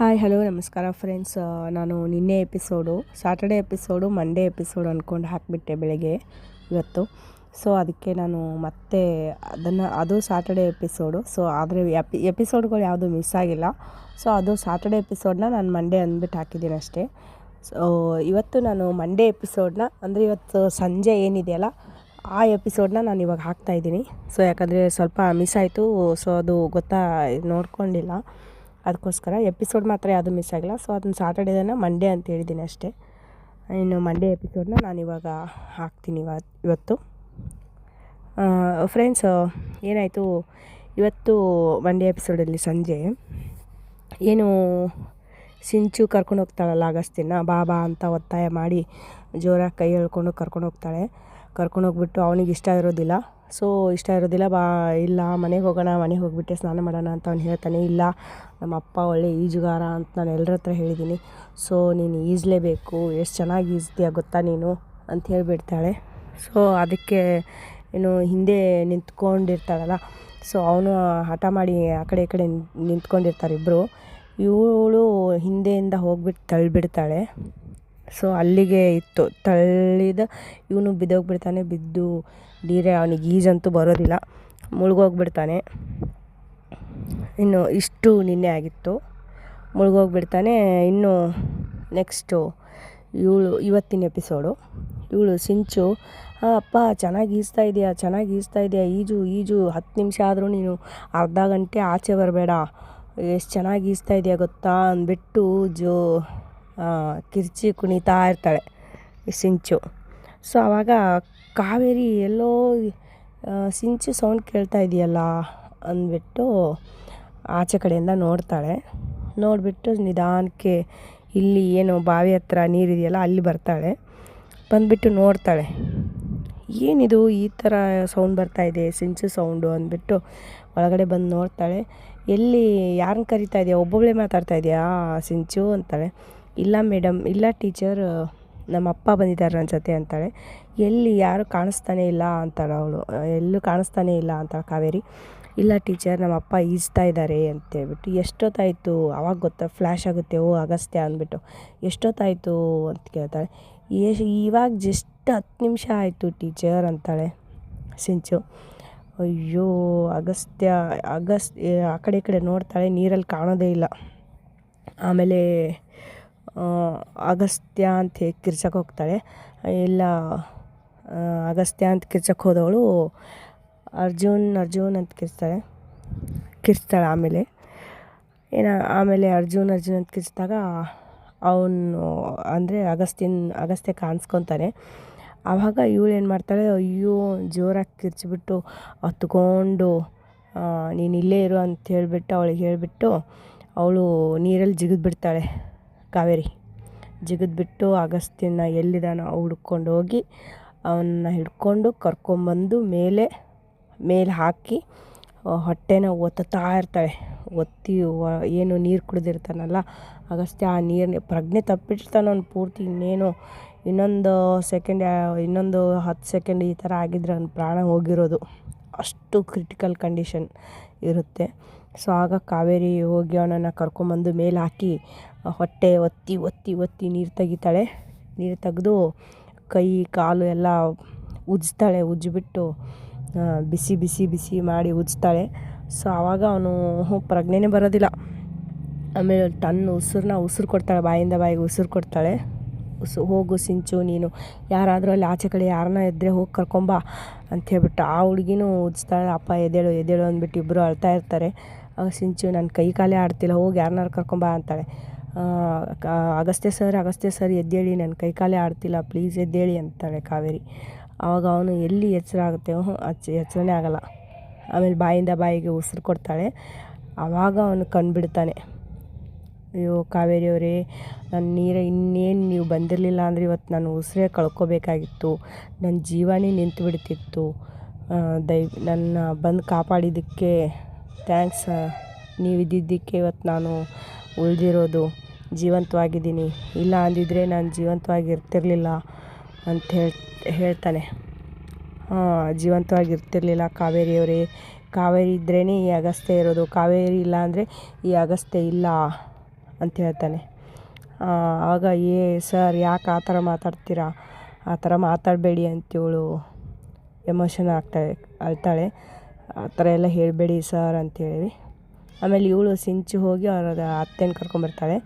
Hi hello ನಮಸ್ಕಾರ friends ನಾನು ನಿನ್ನೆ episode Saturday episode Monday episode ಅಂದ್ಕೊಂಡು ಹಾಕಿಬಿಟ್ಟೆ ಬೆಳಗ್ಗೆ, ಇವತ್ತು. ಸೊ ಅದಕ್ಕೆ ನಾನು ಮತ್ತೆ ಅದನ್ನು, ಅದು ಸ್ಯಾಟರ್ಡೆ ಎಪಿಸೋಡು ಸೊ ಆದರೆ ಎಪಿ ಎಪಿಸೋಡ್ಗಳು ಯಾವುದು ಮಿಸ್ ಆಗಿಲ್ಲ. ಸೊ ಅದು ಸ್ಯಾಟರ್ಡೆ ಎಪಿಸೋಡನ್ನ ನಾನು ಮಂಡೇ ಅಂದ್ಬಿಟ್ಟು ಹಾಕಿದ್ದೀನಿ ಅಷ್ಟೇ. ಸೊ ಇವತ್ತು ನಾನು ಮಂಡೇ ಎಪಿಸೋಡನ್ನ ಅಂದರೆ ಇವತ್ತು ಸಂಜೆ ಏನಿದೆಯಲ್ಲ ಆ ಎಪಿಸೋಡನ್ನ ನಾನು ಇವಾಗ ಹಾಕ್ತಾಯಿದ್ದೀನಿ ಸೊ ಯಾಕಂದರೆ ಸ್ವಲ್ಪ ಮಿಸ್ ಆಯಿತು. ಸೊ ಅದು ಗೊತ್ತಾ, ನೋಡ್ಕೊಂಡಿಲ್ಲ. ಅದಕ್ಕೋಸ್ಕರ ಎಪಿಸೋಡ್ ಮಾತ್ರ ಯಾವುದು ಮಿಸ್ ಆಗಿಲ್ಲ ಸೊ ಅದನ್ನು ಸಾಟರ್ಡೇನ ಮಂಡೇ ಅಂತ ಹೇಳಿದ್ದೀನಿ ಅಷ್ಟೇ. ಇನ್ನು ಮಂಡೇ ಎಪಿಸೋಡನ್ನ ನಾನು ಇವಾಗ ಹಾಕ್ತೀನಿ ಇವತ್ತು. ಇವತ್ತು ಫ್ರೆಂಡ್ಸ್ ಏನಾಯಿತು? ಇವತ್ತು ಮಂಡೇ ಎಪಿಸೋಡಲ್ಲಿ ಸಂಜೆ. ಏನು ಸಿಂಚು ಕರ್ಕೊಂಡು ಹೋಗ್ತಾಳಲ್ಲ ಅಗಸ್ತಿನ ಬಾ ಬಾ ಅಂತ ಒತ್ತಾಯ ಮಾಡಿ ಜೋರಾಗಿ ಕೈ ಎಳ್ಕೊಂಡು ಕರ್ಕೊಂಡು ಹೋಗ್ತಾಳೆ. ಕರ್ಕೊಂಡು ಹೋಗ್ಬಿಟ್ಟು ಅವನಿಗೆ ಇಷ್ಟ ಇರೋದಿಲ್ಲ. ಸೊ ಇಷ್ಟ ಇರೋದಿಲ್ಲ, ಬಾ, ಇಲ್ಲ, ಮನೆಗೆ ಹೋಗೋಣ, ಮನೆಗೆ ಹೋಗಿಬಿಟ್ಟೆ, ಸ್ನಾನ ಮಾಡೋಣ ಅಂತ ಅವ್ನು ಹೇಳ್ತಾನೆ, ಇಲ್ಲ, ನಮ್ಮ ಅಪ್ಪ ಒಳ್ಳೆ ಈಜುಗಾರ ಅಂತ ನಾನು ಎಲ್ಲರ ಹತ್ರ ಹೇಳಿದ್ದೀನಿ ಸೊ ನೀನು ಈಜಲೇಬೇಕು, ಎಷ್ಟು ಚೆನ್ನಾಗಿ ಈಜ್ತೀಯ ಗೊತ್ತಾ ನೀನು? ಅಂತ ಹೇಳಿಬಿಡ್ತಾಳೆ. ಸೊ ಅದಕ್ಕೆ ಏನು ಹಿಂದೆ ನಿಂತ್ಕೊಂಡಿರ್ತಾಳಲ್ಲ, ಸೊ ಅವನು ಹಠ ಮಾಡಿ ಆ ಕಡೆ ಈ ಕಡೆ ನಿಂತ್ಕೊಂಡಿರ್ತಾರೆ ಇಬ್ಬರು ಇವಳು ಹಿಂದೆಯಿಂದ ಹೋಗ್ಬಿಟ್ಟು ತಳ್ಳಿಬಿಡ್ತಾಳೆ ಸೊ ಅಲ್ಲಿಗೆ ಇತ್ತು, ತಳ್ಳಿದ ಇವನು ಬಿದ್ದೋಗ್ಬಿಡ್ತಾನೆ, ಬಿದ್ದು ನೀರೇ ಅವನಿಗೆ ಈಜಂತೂ ಬರೋದಿಲ್ಲ, ಮುಳುಗೋಗ್ಬಿಡ್ತಾನೆ. ಇನ್ನು ಇಷ್ಟು ನಿನ್ನೆ ಆಗಿತ್ತು. ಮುಳುಗೋಗ್ಬಿಡ್ತಾನೆ. ಇನ್ನು ನೆಕ್ಸ್ಟು ಇವಳು, ಇವತ್ತಿನ ಎಪಿಸೋಡು ಇವಳು, ಸಿಂಚು ಅಪ್ಪ, ಚೆನ್ನಾಗಿ ಈಜ್ತಾ ಇದೆಯಾ, ಚೆನ್ನಾಗಿ ಈಜ್ತಾ ಇದೆಯಾ, ಈಜು ಈಜು, ಹತ್ತು ನಿಮಿಷ ಆದರೂ ನೀನು ಅರ್ಧ ಗಂಟೆ ಆಚೆ ಬರಬೇಡ. ಎಷ್ಟು ಚೆನ್ನಾಗಿ ಈಜ್ತಾ ಇದೆಯಾ ಗೊತ್ತಾ? ಅಂದ್ಬಿಟ್ಟು ಜೋ ಕಿರ್ಚಿ ಕುಣಿತಾ ಇರ್ತಾಳೆ ಸಿಂಚು. ಸೊ ಆವಾಗ ಕಾವೇರಿ ಎಲ್ಲೋ ಸಿಂಚು ಸೌಂಡ್ ಕೇಳ್ತಾ ಇದೆಯಲ್ಲ ಅಂದ್ಬಿಟ್ಟು ಆಚೆ ಕಡೆಯಿಂದ ನೋಡ್ತಾಳೆ. ನೋಡಿಬಿಟ್ಟು ನಿಧಾನಕ್ಕೆ ಇಲ್ಲಿ ಏನು ಬಾವಿ ಹತ್ರ ನೀರಿದೆಯಲ್ಲ ಅಲ್ಲಿ ಬರ್ತಾಳೆ. ಬಂದುಬಿಟ್ಟು ನೋಡ್ತಾಳೆ. ಏನಿದು ಈ ಥರ ಸೌಂಡ್ ಬರ್ತಾ ಇದೆ, ಸಿಂಚು ಸೌಂಡು ಅಂದ್ಬಿಟ್ಟು ಒಳಗಡೆ ಬಂದು ನೋಡ್ತಾಳೆ. ಎಲ್ಲಿ ಯಾರನ್ನ ಕರಿತಾ ಇದೆಯಾ? ಒಬ್ಬೊಬ್ಬಳೇ ಮಾತಾಡ್ತಾ ಇದೆಯಾ ಸಿಂಚು ಅಂತಾಳೆ. ಇಲ್ಲ ಮೇಡಮ್ ಇಲ್ಲ ಟೀಚರ್ ನಮ್ಮ ಅಪ್ಪ ಬಂದಿದ್ದಾರೆ ನನ್ನ ಜೊತೆ ಅಂತಾಳೆ. ಎಲ್ಲಿ ಯಾರು ಕಾಣಿಸ್ತಾನೆ ಇಲ್ಲ ಅಂತಾಳೆ ಅವಳು. ಎಲ್ಲೂ ಕಾಣಿಸ್ತಾನೆ ಇಲ್ಲ ಅಂತಾಳೆ ಕಾವೇರಿ. ಇಲ್ಲ ಟೀಚರ್ ನಮ್ಮ ಅಪ್ಪ ಈಜ್ತಾ ಇದ್ದಾರೆ ಅಂತೇಳ್ಬಿಟ್ಟು ಎಷ್ಟೊತ್ತಾಯಿತು? ಅವಾಗ ಗೊತ್ತಾ? ಫ್ಲ್ಯಾಶ್ ಆಗುತ್ತೆ. ಓ, ಅಗಸ್ತ್ಯ ಅಂದ್ಬಿಟ್ಟು. ಎಷ್ಟೊತ್ತಾಯಿತು? ಅಂತ ಕೇಳ್ತಾಳೆ. ಎಷ್ಟು ಇವಾಗ ಜಸ್ಟ್ ಹತ್ತು ನಿಮಿಷ ಆಯಿತು ಟೀಚರ್ ಅಂತಾಳೆ ಸಿಂಚು. ಅಯ್ಯೋ, ಅಗಸ್ತ್ಯ ಅಗಸ್ ಆ ಕಡೆ ಈ ಕಡೆ ನೋಡ್ತಾಳೆ, ನೀರಲ್ಲಿ ಕಾಣೋದೇ ಇಲ್ಲ. ಆಮೇಲೆ ಅಗಸ್ತ್ಯ ಅಂತ ಕಿರ್ಚಕ್ಕೆ ಹೋಗ್ತಾಳೆ. ಇಲ್ಲ ಅಗಸ್ತ್ಯ ಅಂತ ಕಿರ್ಚಕ್ಕೆ ಹೋದವಳು ಅರ್ಜುನ್ ಅರ್ಜುನ್ ಅಂತ ಕಿರ್ಚ್ತಾಳೆ. ಕಿರ್ಚ್ತಾಳೆ ಆಮೇಲೆ. ಏನು, ಆಮೇಲೆ ಅರ್ಜುನ್ ಅರ್ಜುನ್ ಅಂತ ಕಿರ್ಚಿದಾಗ ಅವನು ಅಂದರೆ ಅಗಸ್ತ್ಯನ್, ಅಗಸ್ತ್ಯ ಕಾಣಿಸ್ಕೊತಾನೆ. ಆವಾಗ ಇವಳು ಏನು ಮಾಡ್ತಾಳೆ, ಅಯ್ಯೋ, ಜೋರಾಗಿ ಕಿರ್ಚಿಬಿಟ್ಟು ಹತ್ಕೊಂಡು ನೀನು ಇಲ್ಲೇ ಇರು ಅಂತ ಹೇಳಿಬಿಟ್ಟು, ಅವಳಿಗೆ ಹೇಳಿಬಿಟ್ಟು ಅವಳು ನೀರಲ್ಲಿ ಜಿಗಿದ್ಬಿಡ್ತಾಳೆ. ಕಾವೇರಿ. ಜಿಗಿದ್ಬಿಟ್ಟು ಅಗಸ್ತ್ಯನ ಎಲ್ಲಿದ್ದಾನೋ ಹುಡ್ಕೊಂಡು ಹೋಗಿ ಅವನ್ನ ಹಿಡ್ಕೊಂಡು ಕರ್ಕೊಂಬಂದು ಮೇಲೆ ಮೇಲೆ ಹಾಕಿ ಹೊಟ್ಟೆನ ಒತ್ತುತ್ತಾ ಇರ್ತಾಳೆ. ಒತ್ತಿ ಏನು ನೀರು ಕುಡಿದಿರ್ತಾನಲ್ಲ ಅಗಸ್ತ್ಯ ಆ ನೀರನ್ನ ಪ್ರಜ್ಞೆ ತಪ್ಪಿಟ್ಟಿರ್ತಾನೆ ಅವ್ನು ಪೂರ್ತಿ ಇನ್ನೇನು, ಇನ್ನೊಂದು ಸೆಕೆಂಡ್ ಇನ್ನೊಂದು ಹತ್ತು ಸೆಕೆಂಡ್ ಈ ಥರ ಆಗಿದ್ರೆ ಅವ್ನ ಪ್ರಾಣ ಹೋಗಿರೋದು. ಅಷ್ಟು ಕ್ರಿಟಿಕಲ್ ಕಂಡೀಷನ್ ಇರುತ್ತೆ. ಸೊ ಆಗ ಕಾವೇರಿ ಹೋಗಿ ಅವನನ್ನು ಕರ್ಕೊಂಬಂದು ಮೇಲೆ ಹಾಕಿ ಹೊಟ್ಟೆ ಒತ್ತಿ ಒತ್ತಿ ಒತ್ತಿ ನೀರು ತೆಗಿತಾಳೆ. ನೀರು ತೆಗೆದು ಕೈ, ಕಾಲು ಎಲ್ಲ ಉಜ್ತಾಳೆ ಉಜ್ಜಿಬಿಟ್ಟು ಬಿಸಿ ಬಿಸಿ ಬಿಸಿ ಮಾಡಿ ಉಜ್ತಾಳೆ ಸೊ ಆವಾಗ ಅವನು ಪ್ರಜ್ಞೆನೇ ಬರೋದಿಲ್ಲ. ಆಮೇಲೆ ಟನ್ ಉಸಿರನ್ನ ಉಸಿರು ಕೊಡ್ತಾಳೆ, ಬಾಯಿಂದ ಬಾಯಿಗೆ ಉಸಿರು ಕೊಡ್ತಾಳೆ. ಉಸು ಹೋಗು ಸಿಂಚು, ನೀನು ಯಾರಾದರೂ ಅಲ್ಲಿ ಆಚೆ ಕಡೆ ಯಾರನ್ನ ಎದ್ರೆ ಹೋಗಿ ಕರ್ಕೊಂಬಾ ಅಂತ ಹೇಳ್ಬಿಟ್ಟು ಆ ಹುಡುಗಿನೂ ಉಜ್ತಾಳೆ ಅಪ್ಪ ಎದೇಳು ಎದೇಳು ಅಂದ್ಬಿಟ್ಟು ಇಬ್ಬರು ಅಳ್ತಾ ಇರ್ತಾರೆ. ಸಿಂಚು ನನ್ನ ಕೈ ಕಾಲೇ ಆಡ್ತಿಲ್ಲ, ಹೋಗಿ ಯಾರನ್ನಾರು ಕರ್ಕೊಂಬಾ ಅಂತಾಳೆ. ಅಗಸ್ತ್ಯ ಸರ್ ಅಗಸ್ತ್ಯ ಸರ್ ಎದ್ದೇಳಿ ನನ್ನ ಕೈಕಾಲೆ ಆಡ್ತಿಲ್ಲ ಪ್ಲೀಸ್ ಎದ್ದೇಳಿ ಅಂತಾಳೆ ಕಾವೇರಿ. ಆವಾಗ ಅವನು ಎಲ್ಲಿ ಎಚ್ಚರ ಆಗುತ್ತೆ? ಅಚ್ಚ, ಎಚ್ಚರನೇ ಆಗಲ್ಲ. ಆಮೇಲೆ ಬಾಯಿಂದ ಬಾಯಿಗೆ ಉಸಿರು ಕೊಡ್ತಾಳೆ. ಆವಾಗ ಅವನು ಕಂಡುಬಿಡ್ತಾನೆ ಅಯ್ಯೋ ಕಾವೇರಿಯವರೇ ನನ್ನ ನೀರು, ಇನ್ನೇನು ನೀವು ಬಂದಿರಲಿಲ್ಲ ಅಂದರೆ ಇವತ್ತು ನಾನು ಉಸಿರೇ ಕಳ್ಕೊಬೇಕಾಗಿತ್ತು. ನನ್ನ ಜೀವನೇ ನಿಂತು ಬಿಡ್ತಿತ್ತು. ದಯ ನನ್ನ ಬಂದು ಕಾಪಾಡಿದ್ದಕ್ಕೆ ಥ್ಯಾಂಕ್ಸ್ ನೀವು ಇದ್ದಿದ್ದಕ್ಕೆ ಇವತ್ತು ನಾನು ಉಳಿದಿರೋದು ಜೀವಂತವಾಗಿದ್ದೀನಿ. ಇಲ್ಲ ಅಂದಿದ್ರೆ ನಾನು ಜೀವಂತವಾಗಿ ಇರ್ತಿರಲಿಲ್ಲ ಅಂತ ಹೇಳಿ, ಹೇಳ್ತಾನೆ. ಜೀವಂತವಾಗಿ ಇರ್ತಿರಲಿಲ್ಲ ಕಾವೇರಿಯವರೇ. ಕಾವೇರಿ ಇದ್ರೇ ಈ ಅಗಸ್ತ್ಯ ಇರೋದು. ಕಾವೇರಿ ಇಲ್ಲ ಅಂದರೆ ಈ ಅಗಸ್ತ್ಯ ಇಲ್ಲ ಅಂತ ಹೇಳ್ತಾನೆ. ಆಗ ಏ, ಸರ್, ಯಾಕೆ ಆ ಥರ ಮಾತಾಡ್ತೀರಾ? ಆ ಥರ ಮಾತಾಡಬೇಡಿ ಅಂತ ಇವಳು ಎಮೋಷನ್ ಆಗ್ತಾಳೆ ಅಳ್ತಾಳೆ. ಆ ಥರ ಎಲ್ಲ ಹೇಳಬೇಡಿ ಸರ್ ಅಂತೇಳಿ ಆಮೇಲೆ ಇವಳು ಸಿಂಚು ಹೋಗಿ ಅವರ ಅತ್ತೆನ ಕರ್ಕೊಂಬರ್ತಾಳೆ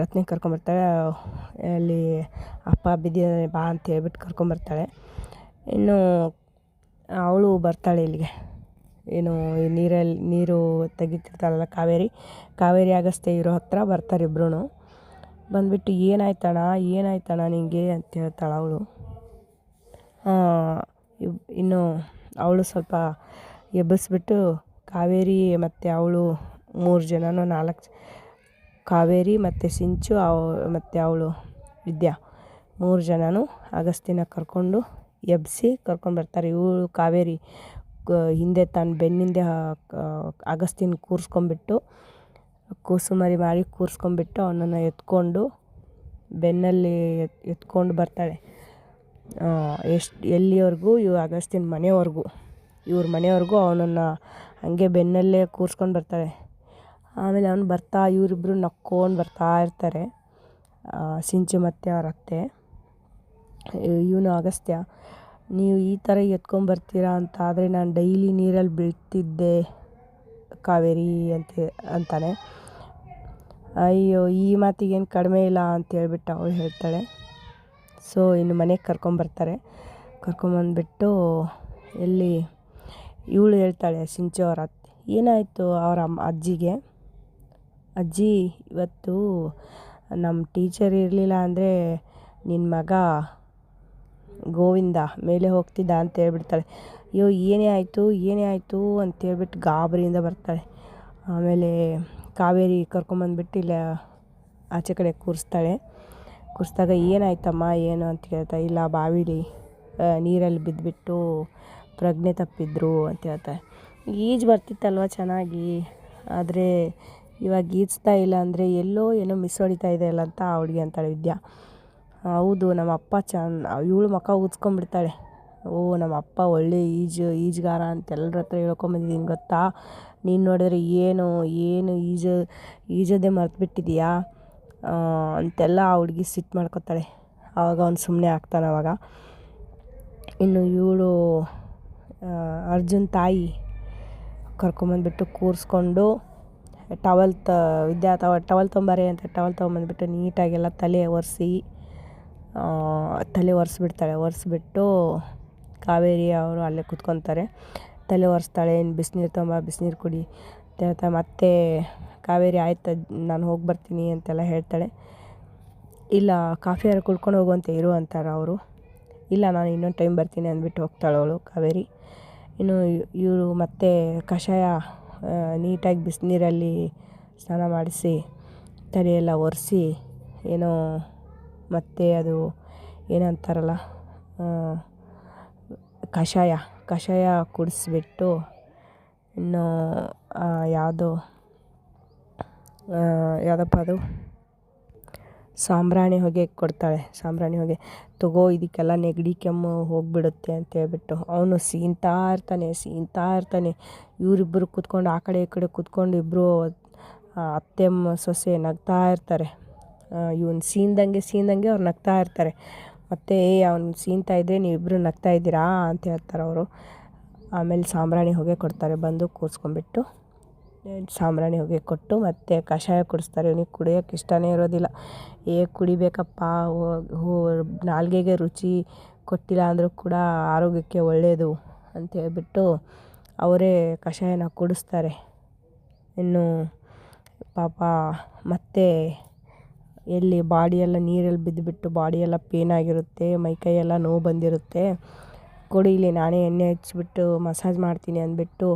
ರತ್ನ ಕರ್ಕೊಂಬರ್ತಾಳೆ ಅಲ್ಲಿ ಅಪ್ಪ ಬಿದ್ದಿದ್ದಾನೆ ಬಾ ಅಂತ ಹೇಳ್ಬಿಟ್ಟು ಕರ್ಕೊಂಬರ್ತಾಳೆ ಇನ್ನು ಅವಳು ಬರ್ತಾಳೆ ಇಲ್ಲಿಗೆ. ಏನು ಈ ನೀರಲ್ಲಿ ನೀರು ತೆಗಿತಿರ್ತಾಳಲ್ಲ ಕಾವೇರಿ. ಕಾವೇರಿ ಆಗಸ್ತೆ ಇರೋ ಹತ್ರ ಬರ್ತಾರೆ ಇಬ್ಬರೂ ಬಂದುಬಿಟ್ಟು ಏನಾಯ್ತಣ ಏನಾಯ್ತಣ್ಣ ನಿಂಗೆ ಅಂತ ಹೇಳ್ತಾಳೆ ಅವಳು. ಇನ್ನು ಅವಳು ಸ್ವಲ್ಪ ಎಬ್ಬಿಸ್ಬಿಟ್ಟು ಕಾವೇರಿ ಮತ್ತು ಅವಳು ಮೂರು ಜನನೋ ನಾಲ್ಕು ಕಾವೇರಿ ಮತ್ತು ಸಿಂಚು, ಅವ ಮತ್ತು ಅವಳು ವಿದ್ಯಾ ಮೂರು ಜನನೂ ಅಗಸ್ತಿನ ಕರ್ಕೊಂಡು ಎಬ್ಬಿಸಿ ಕರ್ಕೊಂಡ್ಬರ್ತಾರೆ ಇವಳು ಕಾವೇರಿ ಹಿಂದೆ ತನ್ನ ಬೆನ್ನಿಂದೆ ಅಗಸ್ತಿನ ಕೂರಿಸ್ಕೊಂಬಿಟ್ಟು ಕೂಸುಮರಿ ಮಾಡಿ ಕೂರಿಸ್ಕೊಂಬಿಟ್ಟು ಅವನನ್ನು ಎತ್ಕೊಂಡು ಬೆನ್ನಲ್ಲಿ ಎತ್ ಎತ್ಕೊಂಡು ಬರ್ತಾಳೆ. ಎಷ್ಟು ಎಲ್ಲಿವರೆಗೂ? ಇವು ಅಗಸ್ತಿನ ಮನೆವರೆಗೂ. ಇವ್ರ ಮನೆವರೆಗೂ ಅವನನ್ನು ಹಂಗೆ ಬೆನ್ನಲ್ಲೇ ಕೂರಿಸ್ಕೊಂಡು ಬರ್ತಾಳೆ ಆಮೇಲೆ ಅವ್ನು ಬರ್ತಾ, ಇವರಿಬ್ರು ನಕ್ಕೊಂಡು ಬರ್ತಾ ಇರ್ತಾರೆ. ಸಿಂಚು ಮತ್ತೆ ಅವ್ರ ಅತ್ತೆ. ಇವನು ಅಗಸ್ತ್ಯ, ನೀವು ಈ ಥರ ಎತ್ಕೊಂಬರ್ತೀರಾ ಅಂತ ಆದರೆ ನಾನು ಡೈಲಿ ನೀರಲ್ಲಿ ಬೀಳ್ತಿದ್ದೆ ಕಾವೇರಿ ಅಂತ ಅಂತಾನೆ. ಅಯ್ಯೋ, ಈ ಮಾತಿಗೇನು ಕಡಿಮೆ ಇಲ್ಲ ಅಂತ ಹೇಳ್ಬಿಟ್ಟು ಅವಳು ಹೇಳ್ತಾಳೆ. ಸೊ ಇನ್ನು ಮನೆಗೆ ಕರ್ಕೊಂಬರ್ತಾರೆ ಕರ್ಕೊಂಬಂದ್ಬಿಟ್ಟು ಎಲ್ಲಿ ಇವಳು ಹೇಳ್ತಾಳೆ, ಸಿಂಚು ಅವ್ರ ಅತ್ತೆ. ಏನಾಯಿತು ಅವರ ಅಮ್ಮ, ಅಜ್ಜಿಗೆ? ಅಜ್ಜಿ, ಇವತ್ತು ನಮ್ಮ ಟೀಚರ್ ಇರಲಿಲ್ಲ ಅಂದರೆ ನಿನ್ನ ಮಗ ಗೋವಿಂದ ಮೇಲೆ ಹೋಗ್ತಿದ್ದ ಅಂತ ಹೇಳ್ಬಿಡ್ತಾಳೆ. ಅಯ್ಯೋ, ಏನೇ ಆಯಿತು ಏನೇ ಆಯಿತು ಅಂತೇಳ್ಬಿಟ್ಟು ಗಾಬರಿಯಿಂದ ಬರ್ತಾಳೆ. ಆಮೇಲೆ ಕಾವೇರಿ ಕರ್ಕೊಂಬಂದ್ಬಿಟ್ಟು ಇಲ್ಲ ಆಚೆ ಕಡೆ ಕೂರಿಸ್ತಾಳೆ. ಕೂರಿಸ್ದಾಗ, ಏನಾಯ್ತಮ್ಮ, ಏನು? ಅಂತ ಕೇಳ್ತಾ, ಇಲ್ಲ, ಬಾವಿಲಿ ನೀರಲ್ಲಿ ಬಿದ್ದುಬಿಟ್ಟು ಪ್ರಜ್ಞೆ ತಪ್ಪಿದ್ರು ಅಂತ ಹೇಳ್ತಾರೆ. ಈಜು ಬರ್ತಿತ್ತಲ್ವ ಚೆನ್ನಾಗಿ? ಆದರೆ ಇವಾಗ ಈಜ್ತಾ ಇಲ್ಲ ಅಂದರೆ ಎಲ್ಲೋ ಏನೋ ಮಿಸ್ ಹೊಡಿತಾ ಇದೆ ಅಲ್ಲ ಅಂತ ಆ ಹುಡುಗಿ ಅಂತಾಳೆ ವಿದ್ಯಾ. ಹೌದು, ನಮ್ಮ ಅಪ್ಪ ಚೆನ್ನ ಇವಳು ಮುಖ ಊದ್ಕೊಂಡ್ಬಿಡ್ತಾಳೆ ಓ, ನಮ್ಮ ಅಪ್ಪ ಒಳ್ಳೆ ಈಜು, ಈಜುಗಾರ ಅಂತ ಎಲ್ಲರ ಹತ್ರ ಹೇಳ್ಕೊಂಬಂದಿದ್ದೀನಿ ಗೊತ್ತಾ? ನೀನು ನೋಡಿದ್ರೆ ಏನು ಏನು ಈಜು, ಈಜೋದೇ ಮರೆತುಬಿಟ್ಟಿದೀಯಾ ಅಂತೆಲ್ಲ ಆ ಹುಡುಗಿ ಸಿಟ್ಟು ಮಾಡ್ಕೊತಾಳೆ. ಆವಾಗ ಅವ್ನು ಸುಮ್ಮನೆ ಆಗ್ತಾನೆ ಅವಾಗ. ಇನ್ನು ಇವಳು ಅರ್ಜುನ್ ತಾಯಿ ಕರ್ಕೊಂಬಂದ್ಬಿಟ್ಟು ಕೂರಿಸ್ಕೊಂಡು ಟವಲ್ ತ, ವಿದ್ಯಾ ತವ ಟವಲ್ ತೊಂಬಾರೆ ಅಂತ ಟವಲ್ ತೊಗೊಂಬಂದ್ಬಿಟ್ಟು ನೀಟಾಗೆಲ್ಲ ತಲೆ ಒರೆಸಿ ತಲೆ ಒರೆಸ್ಬಿಡ್ತಾಳೆ. ಒರೆಸ್ಬಿಟ್ಟು ಕಾವೇರಿ ಅವರು ಅಲ್ಲೇ ಕುತ್ಕೊತಾರೆ. ತಲೆ ಒರೆಸ್ತಾಳೆ ಏನು ಬಿಸಿನೀರು ತೊಂಬ, ಬಿಸಿನೀರು ಕುಡಿ ಅಂತ ಹೇಳ್ತಾ ಮತ್ತೆ ಕಾವೇರಿ ಆಯ್ತು, ನಾನು ಹೋಗಿ ಬರ್ತೀನಿ ಅಂತೆಲ್ಲ ಹೇಳ್ತಾಳೆ. ಇಲ್ಲ, ಕಾಫಿ ಯಾರು ಕುಡ್ಕೊಂಡು ಹೋಗುವಂತೆ ಇರು ಅವರು. ಇಲ್ಲ, ನಾನು ಇನ್ನೊಂದು ಟೈಮ್ ಬರ್ತೀನಿ ಅಂದ್ಬಿಟ್ಟು ಹೋಗ್ತಾಳೆ ಅವಳು ಕಾವೇರಿ. ಇನ್ನು ಇವರು ಮತ್ತೆ ಕಷಾಯ ನೀಟಾಗಿ ಬಿಸಿನೀರಲ್ಲಿ ಸ್ನಾನ ಮಾಡಿಸಿ, ತಲೆಯೆಲ್ಲ ಒರೆಸಿ, ಏನೋ ಮತ್ತೆ ಅದು ಏನಂತಾರಲ್ಲ ಕಷಾಯ ಕಷಾಯ ಕುಡಿಸ್ಬಿಟ್ಟು ಇನ್ನು ಯಾವುದೋ ಯಾವುದಪ್ಪ ಅದು? ಸಾಂಬ್ರಾಣಿ ಹೊಗೆ ಕೊಡ್ತಾಳೆ. ಸಾಂಬ್ರಾಣಿ ಹೊಗೆ, ತಗೋ, ಇದಕ್ಕೆಲ್ಲ ನೆಗಡಿ ಕೆಮ್ಮು ಹೋಗಿಬಿಡುತ್ತೆ ಅಂತ ಹೇಳ್ಬಿಟ್ಟು ಅವನು ಸೀನ್ತಾ ಇರ್ತಾನೆ ಸೀನ್ತಾ ಇರ್ತಾನೆ. ಇವರಿಬ್ಬರು ಕೂತ್ಕೊಂಡು, ಆ ಕಡೆ ಈ ಕಡೆ ಕೂತ್ಕೊಂಡು ಇಬ್ಬರು ಅತ್ತೆ ಸೊಸೆ ನಗ್ತಾ ಇರ್ತಾರೆ. ಇವನು ಸೀನ್ದಂಗೆ ಸೀನ್ದಂಗೆ ಅವ್ರು ನಗ್ತಾ ಇರ್ತಾರೆ. ಮತ್ತು ಅವನು ಅವ್ನು ಸೀನ್ತಾ ಇದ್ದರೆ ನೀವಿಬ್ಬರು ನಗ್ತಾ ಇದ್ದೀರಾ? ಅಂತ ಹೇಳ್ತಾರೆ ಅವರು. ಆಮೇಲೆ ಸಾಂಬ್ರಾಣಿ ಹೊಗೆ ಕೊಡ್ತಾರೆ, ಬಂದು ಕೂರಿಸ್ಕೊಂಬಿಟ್ಟು ಸಾಂಬ್ರಾಣಿ ಹೊಗೆ ಕೊಟ್ಟು ಮತ್ತು ಕಷಾಯ ಕುಡಿಸ್ತಾರೆ. ಇವನಿಗೆ ಕುಡಿಯೋಕ್ಕೆ ಇಷ್ಟನೇ ಇರೋದಿಲ್ಲ. ಏ, ಕುಡಿಬೇಕಪ್ಪ. ನಾಲಿಗೆಗೆ ರುಚಿ ಕೊಟ್ಟಿಲ್ಲ ಅಂದರೂ ಕೂಡ ಆರೋಗ್ಯಕ್ಕೆ ಒಳ್ಳೆಯದು ಅಂತ ಹೇಳ್ಬಿಟ್ಟು ಅವರೇ ಕಷಾಯನ ಕುಡಿಸ್ತಾರೆ. ಇನ್ನು ಪಾಪ ಮತ್ತೆ ಎಲ್ಲಿ ಬಾಡಿಯೆಲ್ಲ ನೀರಲ್ಲಿ ಬಿದ್ದುಬಿಟ್ಟು ಬಾಡಿಯೆಲ್ಲ ಪೇನಾಗಿರುತ್ತೆ ಮೈಕೈಯೆಲ್ಲ ನೋವು ಬಂದಿರುತ್ತೆ. ಕೊಡಿ, ಇಲ್ಲಿ ನಾನೇ ಎಣ್ಣೆ ಹಚ್ಬಿಟ್ಟು ಮಸಾಜ್ ಮಾಡ್ತೀನಿ ಅಂದ್ಬಿಟ್ಟು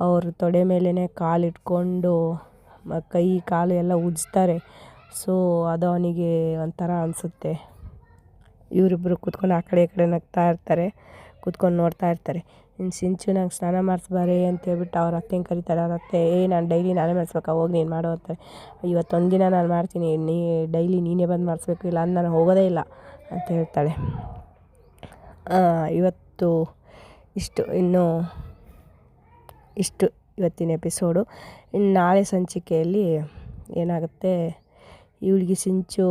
ಅವ್ರ ತೊಡೆ ಮೇಲೇ ಕಾಲಿಟ್ಕೊಂಡು ಕೈ, ಕಾಲು ಎಲ್ಲ ಉಜ್ತಾರೆ. ಸೊ, ಅದು ಅವನಿಗೆ ಒಂಥರ ಅನಿಸುತ್ತೆ. ಇವರಿಬ್ಬರು ಕೂತ್ಕೊಂಡು ಆ ಕಡೆ ಈ ಕಡೆ ನಗ್ತಾ ಇರ್ತಾರೆ, ಕೂತ್ಕೊಂಡು ನೋಡ್ತಾ ಇರ್ತಾರೆ. ಇನ್ನು ಸಿಂಚು, ನಂಗೆ ಸ್ನಾನ ಮಾಡಿಸ್ಬಾರೆ ಅಂತ ಹೇಳ್ಬಿಟ್ಟು ಅವ್ರ ಅತ್ತೆ ಕರೀತಾರೆ. ಅವ್ರ ಅತ್ತೆ, ಏ, ನಾನು ಡೈಲಿ ನಾನೇ ಮಾಡಿಸ್ಬೇಕಾ? ಹೋಗಿ ನೀನು ಮಾಡೋ ಅಂತಾರೆ ಇವತ್ತೊಂದು ದಿನ ನಾನು ಮಾಡ್ತೀನಿ. ನೀ ಡೈಲಿ ನೀನೇ ಬಂದು ಮಾಡಿಸ್ಬೇಕು. ಇಲ್ಲ ನಾನು ಹೋಗೋದೇ ಇಲ್ಲ ಅಂತ ಹೇಳ್ತಾಳೆ. ಇವತ್ತು ಇಷ್ಟು ಇನ್ನು ಇಷ್ಟು ಇವತ್ತಿನ ಎಪಿಸೋಡು. ಇನ್ನು ನಾಳೆ ಸಂಚಿಕೆಯಲ್ಲಿ ಏನಾಗುತ್ತೆ, ಇವಳಿಗೆ ಸಿಂಚು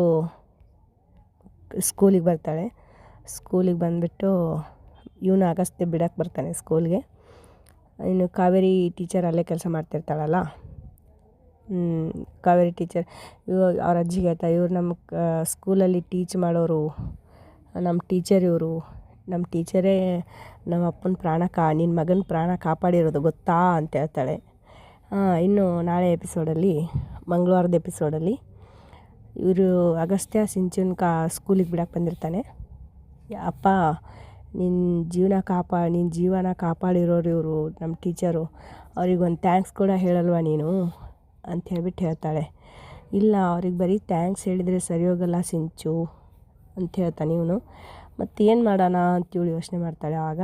ಸ್ಕೂಲಿಗೆ ಬರ್ತಾಳೆ. ಸ್ಕೂಲಿಗೆ ಬಂದುಬಿಟ್ಟು ಇವನು ಅಗಸ್ತ್ಯ ಬಿಡಕ್ಕೆ ಬರ್ತಾನೆ ಸ್ಕೂಲ್ಗೆ. ಇನ್ನು ಕಾವೇರಿ ಟೀಚರ್ ಅಲ್ಲೇ ಕೆಲಸ ಮಾಡ್ತಿರ್ತಾಳಲ್ಲ. ಕಾವೇರಿ ಟೀಚರ್ ಇವಾಗ ಅವ್ರ ಅಜ್ಜಿಗೆ ಆಯ್ತಾ, ಇವ್ರು ನಮ್ಮ ಸ್ಕೂಲಲ್ಲಿ ಟೀಚ್ ಮಾಡೋರು, ನಮ್ಮ ಟೀಚರ್ ಇವರು ನಮ್ಮ ಟೀಚರೇ ನಮ್ಮ ಅಪ್ಪನ ಪ್ರಾಣ ಕಾ, ನಿನ್ನ ಮಗನ ಪ್ರಾಣ ಕಾಪಾಡಿರೋದು ಗೊತ್ತಾ ಅಂತ ಹೇಳ್ತಾಳೆ. ಇನ್ನು ನಾಳೆ ಎಪಿಸೋಡಲ್ಲಿ, ಮಂಗಳವಾರದ ಎಪಿಸೋಡಲ್ಲಿ ಇವರು ಅಗಸ್ತ್ಯ ಸಿಂಚುನ್ ಕಾ ಸ್ಕೂಲಿಗೆ ಬಿಡಕ್ಕೆ ಬಂದಿರ್ತಾನೆ. ಅಪ್ಪ, ನಿನ್ನ ಜೀವನ ಕಾಪಾ, ನಿನ್ನ ಜೀವನ ಕಾಪಾಡಿರೋರು ಇವರು ನಮ್ಮ ಟೀಚರು. ಅವ್ರಿಗೊಂದು ಥ್ಯಾಂಕ್ಸ್ ಕೂಡ ಹೇಳಲ್ವಾ ನೀನು ಅಂತ ಹೇಳ್ಬಿಟ್ಟು ಹೇಳ್ತಾಳೆ. ಇಲ್ಲ, ಅವ್ರಿಗೆ ಬರೀ ಥ್ಯಾಂಕ್ಸ್ ಹೇಳಿದರೆ ಸರಿ ಹೋಗಲ್ಲ ಸಿಂಚು ಅಂತ ಹೇಳ್ತಾನೆ ಇವನು. ಮತ್ತು ಏನು ಮಾಡೋಣ ಅಂತೇಳಿ ಯೋಚನೆ ಮಾಡ್ತಾಳೆ. ಆವಾಗ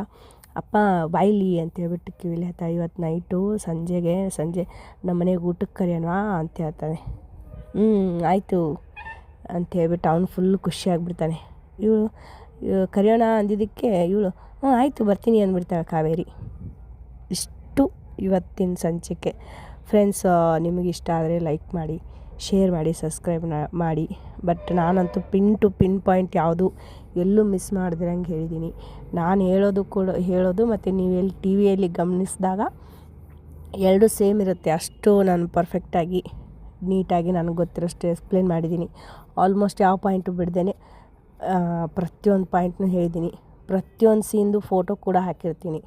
ಅಪ್ಪ ಬಾಯ್ಲಿ ಅಂತ ಹೇಳ್ಬಿಟ್ಟು ಕಿವಿಲಿ ಹೇಳ್ತಾಳೆ ಇವತ್ತು ನೈಟು ಸಂಜೆಗೆ, ಸಂಜೆ ನಮ್ಮ ಮನೆಗೆ ಊಟಕ್ಕೆ ಕರೆಯೋಣವಾ? ಅಂತ ಹೇಳ್ತಾನೆ. ಹ್ಞೂ ಆಯಿತು ಅಂತ ಹೇಳ್ಬಿಟ್ಟು ಅವನು ಫುಲ್ ಖುಷಿಯಾಗ್ಬಿಡ್ತಾನೆ ಇವಳು ಕರೆಯೋಣ ಅಂದಿದ್ದಕ್ಕೆ ಇವಳು ಹ್ಞೂ ಆಯಿತು ಬರ್ತೀನಿ ಅಂದ್ಬಿಡ್ತಾಳೆ ಕಾವೇರಿ. ಇಷ್ಟು ಇವತ್ತಿನ ಸಂಚಿಕೆ ಫ್ರೆಂಡ್ಸ್ ನಿಮಗೆ ಇಷ್ಟ ಆದರೆ ಲೈಕ್ ಮಾಡಿ. ಶೇರ್ ಮಾಡಿ ಸಬ್ಸ್ಕ್ರೈಬ್ ಮಾಡಿ. ಬಟ್ ನಾನಂತೂ ಪಿನ್ ಟು ಪಿನ್ ಪಾಯಿಂಟ್ ಯಾವುದು ಎಲ್ಲೂ ಮಿಸ್ ಮಾಡ್ದಿರಂಗೆ ಹೇಳಿದ್ದೀನಿ ನಾನು ಹೇಳೋದು ಕೂಡ, ಹೇಳೋದು ಮತ್ತು ನೀವು ಎಲ್ಲಿ ಟಿ ವಿಯಲ್ಲಿ ಗಮನಿಸಿದಾಗ ಎರಡು ಸೇಮ್ ಇರುತ್ತೆ. ಅಷ್ಟು ನಾನು ಪರ್ಫೆಕ್ಟಾಗಿ ನೀಟಾಗಿ ನನಗೆ ಗೊತ್ತಿರೋಷ್ಟು ಎಕ್ಸ್ಪ್ಲೇನ್ ಮಾಡಿದ್ದೀನಿ ಆಲ್ಮೋಸ್ಟ್ ಯಾವ ಪಾಯಿಂಟು ಬಿಡ್ದೇನೆ ಪ್ರತಿಯೊಂದು ಪಾಯಿಂಟ್ನು ಹೇಳಿದ್ದೀನಿ ಪ್ರತಿಯೊಂದು ಸೀನ್ದು ಫೋಟೋ ಕೂಡ ಹಾಕಿರ್ತೀನಿ.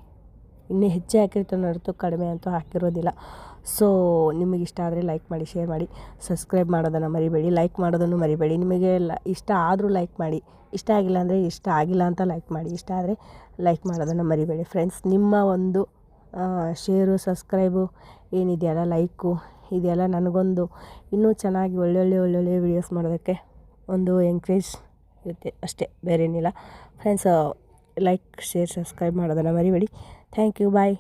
ಇನ್ನೂ ಹೆಚ್ಚು ಹಾಕಿರ್ತೀನಿ ಹೊರತು ಕಡಿಮೆ ಅಂತೂ ಹಾಕಿರೋದಿಲ್ಲ. ಸೊ ಇಷ್ಟ ಆದರೆ ಲೈಕ್ ಮಾಡಿ ಶೇರ್ ಮಾಡಿ ಸಬ್ಸ್ಕ್ರೈಬ್ ಮಾಡೋದನ್ನು ಮರಿಬೇಡಿ. ಲೈಕ್ ಮಾಡೋದನ್ನು ಮರಿಬೇಡಿ. ನಿಮಗೆ ಇಷ್ಟ ಆದರೂ ಲೈಕ್ ಮಾಡಿ. ಇಷ್ಟ ಆಗಿಲ್ಲ ಅಂದರೆ ಇಷ್ಟ ಆಗಿಲ್ಲ ಅಂತ ಲೈಕ್ ಮಾಡಿ. ಇಷ್ಟ ಆದರೆ ಲೈಕ್ ಮಾಡೋದನ್ನು ಮರಿಬೇಡಿ. ಫ್ರೆಂಡ್ಸ್ ನಿಮ್ಮ ಒಂದು ಶೇರು ಸಬ್ಸ್ಕ್ರೈಬು ಏನಿದೆಯಲ್ಲ ಲೈಕು ಇದೆಲ್ಲ ನನಗೊಂದು ಇನ್ನೂ ಚೆನ್ನಾಗಿ ಒಳ್ಳೊಳ್ಳೆ ಒಳ್ಳೊಳ್ಳೆ ವೀಡಿಯೋಸ್ ಮಾಡೋದಕ್ಕೆ ಒಂದು ಎಂಕ್ರೇಜ್ ಇರುತ್ತೆ ಅಷ್ಟೇ, ಬೇರೇನಿಲ್ಲ. ಫ್ರೆಂಡ್ಸ್ ಲೈಕ್ ಶೇರ್ ಸಬ್ಸ್ಕ್ರೈಬ್ ಮಾಡೋದನ್ನು ಮರಿಬೇಡಿ. Thank you bye